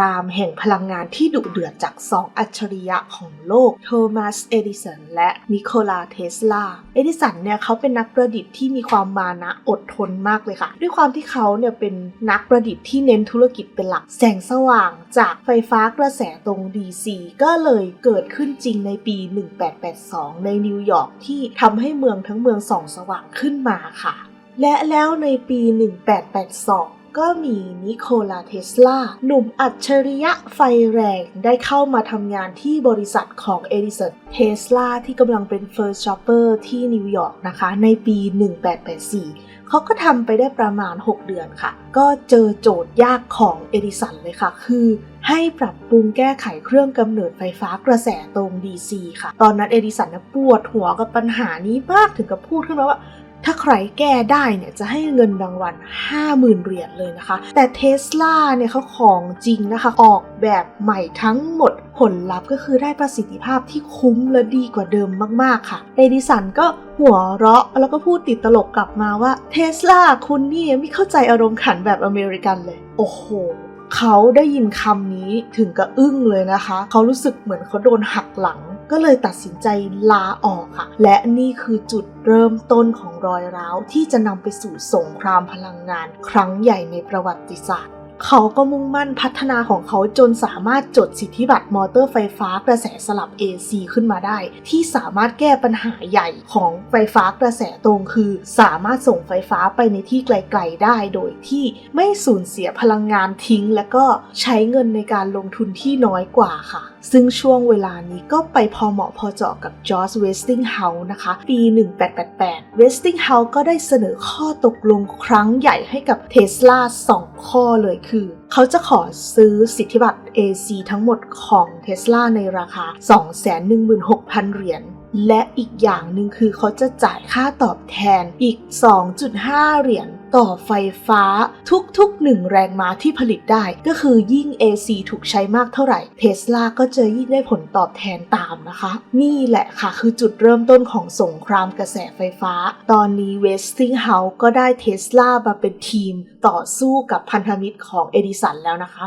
รามแห่งพลังงานที่ดุเดือดจากสองอัจฉริยะของโลก โทมัส เอดิสัน และนิโคลา เทสลา เอดิสันเนี่ยเขาเป็นนักประดิษฐ์ที่มีความมานะอดทนมากเลยค่ะ ด้วยความที่เขาเนี่ยเป็นนักประดิษฐ์ที่เน้นธุรกิจเป็นหลัก แสงสว่างจากไฟฟ้ากระแสตรง DC ก็เลยเกิดขึ้นจริงในปี 1882 ในนิวยอร์กที่ทำให้เมืองทั้งเมืองส่องสว่างขึ้นมาค่ะ และแล้วในปี 1882 ก็มีนิโคลาเทสลา หนุ่มอัจฉริยะไฟแรงได้เข้ามาทำงานที่บริษัทของเอดิสันเทสลาที่กำลังเป็น First Shopper ที่นิวยอร์กนะคะ ในปี 1884 เขาก็ทำไปได้ประมาณ 6 เดือนค่ะ ก็เจอโจทย์ยากของเอดิสันเลยค่ะ คือให้ปรับปรุงแก้ไขเครื่องกำเนิดไฟฟ้ากระแสตรง DC ค่ะ ตอนนั้นเอดิสันนะปวดหัวกับปัญหานี้มากถึงกับพูดขึ้นมาว่า ถ้าใครแก้ได้เนี่ยจะให้เงินรางวัล 50,000 เหรียญเลยนะคะ แต่เทสลาเนี่ยเขาของจริงนะคะ ออกแบบใหม่ทั้งหมดผลลัพธ์ก็คือได้ประสิทธิภาพที่คุ้มและดีกว่าเดิมมากๆค่ะ เอดิสันก็หัวเราะแล้วก็พูดติดตลกกลับมาว่าเทสลาคุณนี่ไม่เข้าใจอารมณ์ขันแบบอเมริกันเลย โอ้โหเขาได้ยินคำนี้ถึงกับอึ้งเลยนะคะ เขารู้สึกเหมือนเขาโดนหักหลัง ก็เลยตัดสินใจลาออกค่ะ และนี่คือจุดเริ่มต้นของรอยร้าวที่จะนำไปสู่สงครามพลังงาน ครั้งใหญ่ในประวัติศาสตร์ เขาก็มุ่งมั่นพัฒนาของเขาจนสามารถจดสิทธิบัตรมอเตอร์ไฟฟ้ากระแสสลับ AC ขึ้นมาได้ ที่สามารถแก้ปัญหาใหญ่ของไฟฟ้ากระแสตรงคือ สามารถส่งไฟฟ้าไปในที่ไกลๆได้โดยที่ไม่สูญเสียพลังงานทิ้ง และก็ใช้เงินในการลงทุนที่น้อยกว่าค่ะ ซึ่งช่วงเวลานี้ก็ไปพอเหมาะพอเจาะกับจอร์จเวสติงเฮาส์นะคะ ปี 1888 เวสติงเฮาส์ก็ได้เสนอข้อตกลงครั้งใหญ่ให้กับเทสลา2ข้อเลยคือ เขาจะขอซื้อสิทธิบัตร AC ทั้งหมดของเทสลาในราคา 216,000 เหรียญและอีกอย่างหนึ่งคือเขาจะจ่ายค่าตอบแทนอีก 2.5 เหรียญ ต่อไฟฟ้าทุกๆ 1 แรงม้าที่ผลิตได้ ก็คือยิ่ง AC ถูกใช้มากเท่าไหร่เทสลาก็จะยิ่งได้ผลตอบแทนตามนะคะ นี่แหละค่ะคือจุดเริ่มต้นของสงครามกระแสไฟฟ้า ตอนนี้เวสติงเฮาส์ก็ได้เทสลามาเป็นทีมต่อสู้กับพันธมิตรของเอดิสันแล้วนะคะ